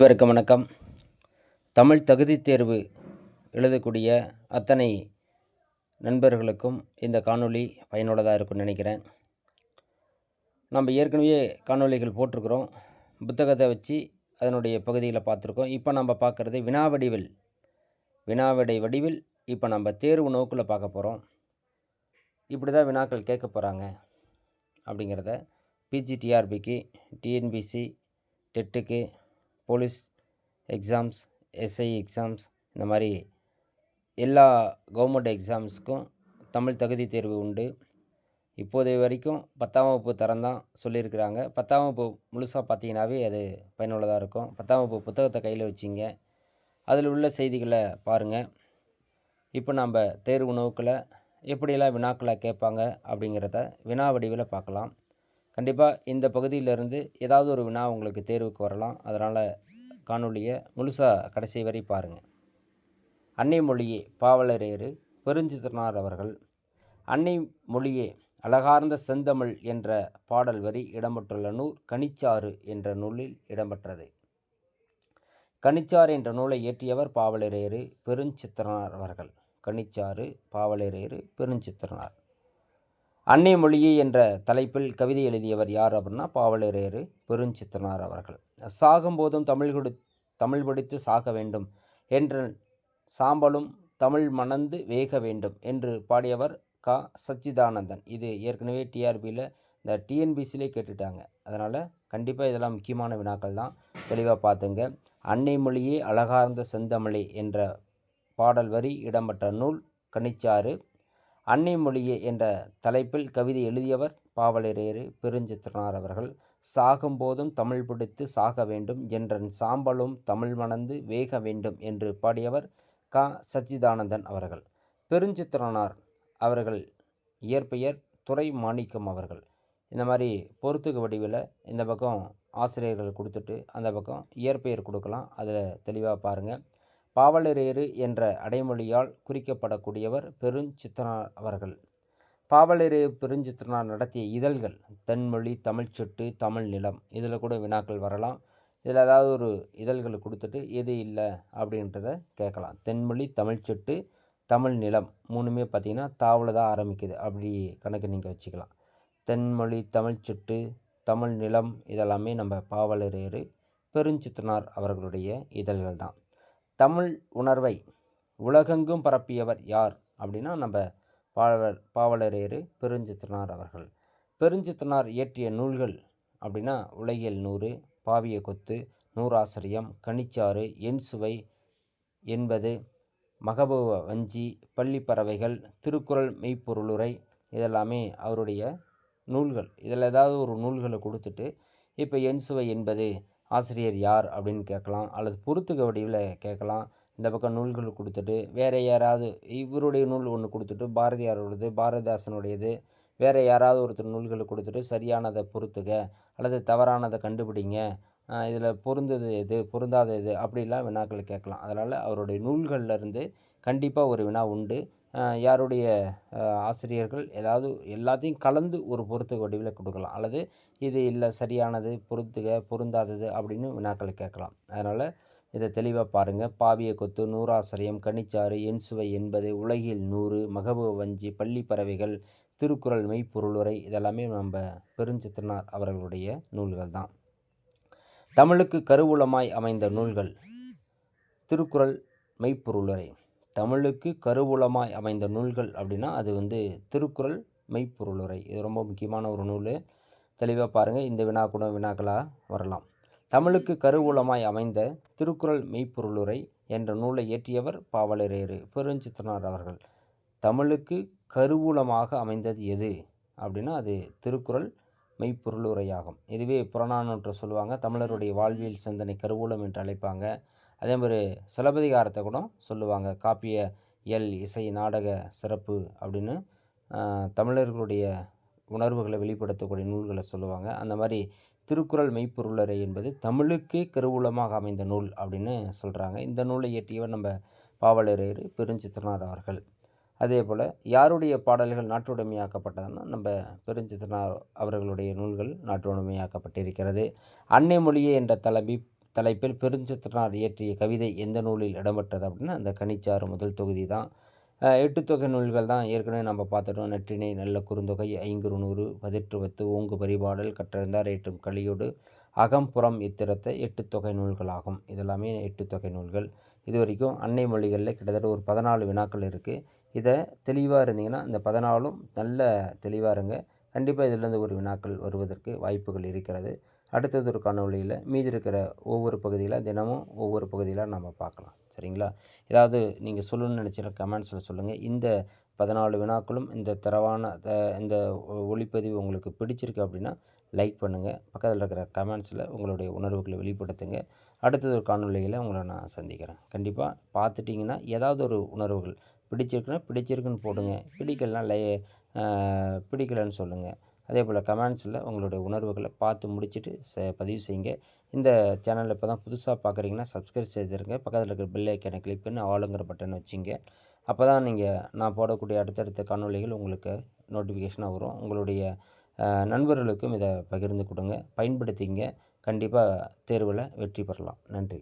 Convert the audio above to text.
இவருக்கு வணக்கம். தமிழ் தகுதித் தேர்வு எழுதக்கூடிய அத்தனை நண்பர்களுக்கும் இந்த காணொளி பயனுள்ளதாக இருக்கும்னு நினைக்கிறேன். நம்ம ஏற்கனவே காணொளிகள் போட்டிருக்கிறோம். புத்தகத்தை வச்சு அதனுடைய பகுதிகளை பார்த்துருக்கோம். இப்போ நம்ம பார்க்குறது வினா வடிவில். வடிவில் இப்போ நம்ம தேர்வு நோக்கில் பார்க்க போகிறோம் இப்படி தான் வினாக்கள் கேட்க போகிறாங்க அப்படிங்கிறத பிஜிடிஆர்பிக்கு டிஎன்பிசி டெட்டுக்கு போலீஸ் எக்ஸாம்ஸ் எஸ்ஐ எக்ஸாம்ஸ் இந்த மாதிரி எல்லா கவர்மெண்ட் எக்ஸாம்ஸ்க்கும் தமிழ் தகுதி தேர்வு உண்டு. இப்போதைய வரைக்கும் பத்தாம் வகுப்பு தரம் தான் சொல்லியிருக்கிறாங்க. பத்தாம் வகுப்பு முழுசாக பார்த்தீங்கன்னாவே அது பயனுள்ளதாக இருக்கும். பத்தாம் வகுப்பு புத்தகத்தை கையில் வச்சிங்க. அதில் உள்ள செய்திகளை பாருங்கள் இப்போ நம்ம தேர்வு உணவுக்களை எப்படியெல்லாம் வினாக்களை கேட்பாங்க அப்படிங்கிறத வினா வடிவில் பார்க்கலாம். கண்டிப்பாக இந்த பகுதியிலிருந்து ஏதாவது ஒரு வினா உங்களுக்கு தேர்வுக்கு வரலாம். அதனால் காணொலியை முழுசாக கடைசி வரை பாருங்கள் அன்னை மொழியே பாவலரேறு பெருஞ்சித்திரனார் அவர்கள். அன்னை மொழியே அழகார்ந்த செந்தமிழ் என்ற பாடல் வரி இடம்பெற்றுள்ள நூல் கனிச்சாறு என்ற நூலில் இடம்பெற்றது. கனிச்சாறு என்ற நூலை இயற்றியவர் பாவலரேறு பெருஞ்சித்திரனார் அவர்கள். கனிச்சாறு பாவலரேறு பெருஞ்சித்திரனார். அன்னை மொழியே என்ற தலைப்பில் கவிதை எழுதியவர் யார் அப்படின்னா பாவலரேறு பெருஞ்சித்திரனார் அவர்கள். சாகும்போதும் தமிழ் கொடு தமிழ் படித்து சாக வேண்டும் என்ற சாம்பலும் தமிழ் மணந்து வேக வேண்டும் என்று பாடியவர் கா. சச்சிதானந்தன். இது ஏற்கனவே டிஆர்பியில் இந்த டிஎன்பிசிலே கேட்டுட்டாங்க. அதனால் கண்டிப்பாக இதெல்லாம் முக்கியமான வினாக்கள் தான். தெளிவாக பார்த்துங்க. அன்னை மொழியே அழகார்ந்த செந்தமிழே என்ற பாடல் வரி இடம்பெற்ற நூல் கனிச்சாறு அன்னை மொழியே என்ற தலைப்பில் கவிதை எழுதியவர் பாவலரேறு பெருஞ்சித்திரனார் அவர்கள். சாகும்போதும் தமிழ் பிடித்து சாக வேண்டும். என்றன் சாம்பலும் தமிழ் மணந்து வேக வேண்டும் என்று பாடியவர் கா. சச்சிதானந்தன் அவர்கள். பெருஞ்சித்திரனார் அவர்கள் இயற்பெயர் துறை மாணிக்கம் அவர்கள். இந்த மாதிரி பொறுத்துக்கு வடிவில் இந்த பக்கம் ஆசிரியர்கள் கொடுத்துட்டு அந்த பக்கம் இயற்பெயர் கொடுக்கலாம். அதில் தெளிவாக பாருங்கள் பாவலரேறு என்ற அடைமொழியால் குறிக்கப்படக்கூடியவர் பெருஞ்சித்திரனார் அவர்கள். பாவலரே பெருஞ்சித்திரனார் நடத்திய இதழ்கள் தென்மொழி தமிழ்ச்சொட்டு தமிழ் நிலம் இதில் கூட வினாக்கள் வரலாம். இதில் ஏதாவது ஒரு இதழ்கள் கொடுத்துட்டு எது இல்லை அப்படின்றத கேட்கலாம். தென்மொழி தமிழ்ச்சொட்டு தமிழ் நிலம் மூணுமே பார்த்திங்கன்னா தாவில் தான் ஆரம்பிக்குது. அப்படி கணக்கு நீங்கள் வச்சுக்கலாம். தென்மொழி தமிழ்ச்சொட்டு தமிழ் நிலம் இதெல்லாமே நம்ம பாவலரேறு பெருஞ்சித்திரனார் அவர்களுடைய இதழ்கள் தான். தமிழ் உணர்வை உலகெங்கும் பரப்பியவர் யார்? அப்படின்னா நம்ம பாவலர் பாவலரேறு பெருஞ்சித்திரனார் அவர்கள். பெருஞ்சித்திரனார் இயற்றிய நூல்கள் அப்படின்னா உலகியல் நூறு பாவிய கொத்து நூறாசிரியம் கனிச்சாறு என் சுவை என்பது மகபூவ வஞ்சி பள்ளி பறவைகள் திருக்குறள் மெய்ப்பொருளுரை இதெல்லாமே அவருடைய நூல்கள். இதில் ஏதாவது ஒரு நூல்களை கொடுத்துட்டு இப்போ என் சுவை என்பது ஆசிரியர் யார் அப்படின்னு கேட்கலாம் அல்லது பொறுத்துக்க வடிவில் கேட்கலாம். இந்த பக்கம் நூல்கள் கொடுத்துட்டு வேறு யாராவது இவருடைய நூல் ஒன்று கொடுத்துட்டு பாரதியாரோடது பாரதிதாசனுடையது வேறு யாராவது ஒருத்தர் நூல்களை கொடுத்துட்டு சரியானதை பொறுத்துக அல்லது தவறானதை கண்டுபிடிங்க இதில் பொருந்தது எது பொருந்தாத எது அப்படிலாம் வினாக்கள் கேட்கலாம். அதனால் அவருடைய நூல்கள்லேருந்து கண்டிப்பாக ஒரு வினா உண்டு. யாருடைய ஆசிரியர்கள் ஏதாவது எல்லாத்தையும் கலந்து ஒரு பொறுத்துக்க வடிவில் கொடுக்கலாம். அல்லது இது இல்லை சரியானது பொறுத்துக பொருந்தாதது அப்படின்னு வினாக்களை கேட்கலாம். அதனால் இதை தெளிவாக பாருங்கள் பாவிய கொத்து நூறாசிரியம் கனிச்சாறு என் சுவை என்பது உலகில் நூறு மகபு வஞ்சி பள்ளி பறவைகள் திருக்குறள் மெய்ப்பொருளுரை இதெல்லாமே நம்ம பெருஞ்சித்திரனார் அவர்களுடைய நூல்கள் தான். தமிழுக்கு கருவூலமாய் அமைந்த நூல்கள் திருக்குறள் மெய்ப்பொருளுரை தமிழுக்கு கருவூலமாய் அமைந்த நூல்கள் அப்படின்னா அது வந்து திருக்குறள் மெய்ப்பொருளுரை. இது ரொம்ப முக்கியமான ஒரு நூல். தெளிவாக பாருங்கள் இந்த வினா கூட வினாக்களாக வரலாம். தமிழுக்கு கருவூலமாய் அமைந்த திருக்குறள் மெய்ப்பொருளுரை என்ற நூலை இயற்றியவர் பாவலரேறு பெருஞ்சித்திரனார் அவர்கள். தமிழுக்கு கருவூலமாக அமைந்தது எது? அப்படின்னா அது திருக்குறள் மெய்ப்பொருளுரையாகும். இதுவே புறநானூற்றை சொல்லுவாங்க. தமிழருடைய வாழ்வியல் சிந்தனை கருவூலம் என்று அழைப்பாங்க. அதே மாதிரி சிலப்பதிகாரத்தை கூட சொல்லுவாங்க. காப்பிய இயல் இசை நாடக சிறப்பு அப்படின்னு தமிழர்களுடைய உணர்வுகளை வெளிப்படுத்தக்கூடிய நூல்களை சொல்லுவாங்க. அந்த மாதிரி திருக்குறள் மெய்ப்பொருளரை என்பது தமிழுக்கே கருவூலமாக அமைந்த நூல் அப்படின்னு சொல்கிறாங்க இந்த நூலை இயற்றியவர் நம்ம பாவலரையர் பெருஞ்சித்திரனார் அவர்கள். அதே போல் யாருடைய பாடல்கள் நாட்டுடைமையாக்கப்பட்டதுன்னா நம்ம பெருஞ்சித்தனார் அவர்களுடைய நூல்கள் நாட்டுடைமையாக்கப்பட்டிருக்கிறது. அன்னை மொழியே என்ற தலைப்பி தலைப்பில் பெருஞ்சித்தனார் இயற்றிய கவிதை எந்த நூலில் இடம்பெற்றது அப்படின்னா அந்த கனிச்சாறு முதல் தொகுதி தான். எட்டு தொகை நூல்கள் தான் ஏற்கனவே நம்ம பார்த்துட்டோம். நெற்றினை நல்ல குறுந்தொகை ஐங்குறு நூறு பதிற்றுவத்து ஓங்கு பரிபாடல் கற்றறிந்தார் ஏற்றும் கலியோடு அகம்புறம் இத்திரத்தை எட்டு தொகை நூல்களாகும். இதெல்லாமே எட்டு தொகை நூல்கள். இது வரைக்கும் அன்னை மொழிகளில் கிட்டத்தட்ட ஒரு பதினாலு வினாக்கள் இருக்குது இதை தெளிவாக இருந்தீங்கன்னா இந்த பதினாலும் நல்ல தெளிவாக இருங்க. கண்டிப்பாக இதிலேருந்து ஒரு வினாக்கள் வருவதற்கு வாய்ப்புகள் இருக்கிறது. அடுத்தது ஒரு காணொலியில் மீதி இருக்கிற ஒவ்வொரு பகுதியில் தினமும் ஒவ்வொரு பகுதியில் நம்ம பார்க்கலாம். சரிங்களா? ஏதாவது நீங்கள் சொல்லணும்னு நினச்சினா கமெண்ட்ஸில் சொல்லுங்கள் இந்த பதினாலு வினாக்களும் இந்த தரவான இந்த ஒளிப்பதிவு உங்களுக்கு பிடிச்சிருக்கு அப்படின்னா லைக் பண்ணுங்கள் பக்கத்தில் இருக்கிற கமெண்ட்ஸில் உங்களுடைய உணர்வுகளை வெளிப்படுத்துங்க. அடுத்தது ஒரு காணொலியில் உங்களை நான் சந்திக்கிறேன். கண்டிப்பாக பார்த்துட்டிங்கன்னா ஏதாவது ஒரு உணர்வுகள் பிடிச்சிருக்குன்னா பிடிச்சிருக்குன்னு போடுங்க. பிடிக்கலனா லை பிடிக்கலன்னு சொல்லுங்கள் அதே போல் கமெண்ட்ஸில் உங்களுடைய உணர்வுகளை பார்த்து முடிச்சுட்டு ச பதிவு செய்யுங்க. இந்த சேனலில் இப்போ தான் புதுசாக பார்க்குறீங்கன்னா சப்ஸ்கிரைப் செய்திருங்க. பக்கத்தில் இருக்கிற பில் ஐக்கனை கிளிக் பண்ணி ஆளுங்கிற பட்டன் வச்சுங்க. அப்போ தான் நீங்கள் நான் போடக்கூடிய அடுத்தடுத்த காணொலிகள் உங்களுக்கு நோட்டிஃபிகேஷனாக வரும். உங்களுடைய நண்பர்களுக்கும் இதை பகிர்ந்து கொடுங்க. பயன்படுத்திங்க. கண்டிப்பாக தேர்வில் வெற்றி பெறலாம். நன்றி.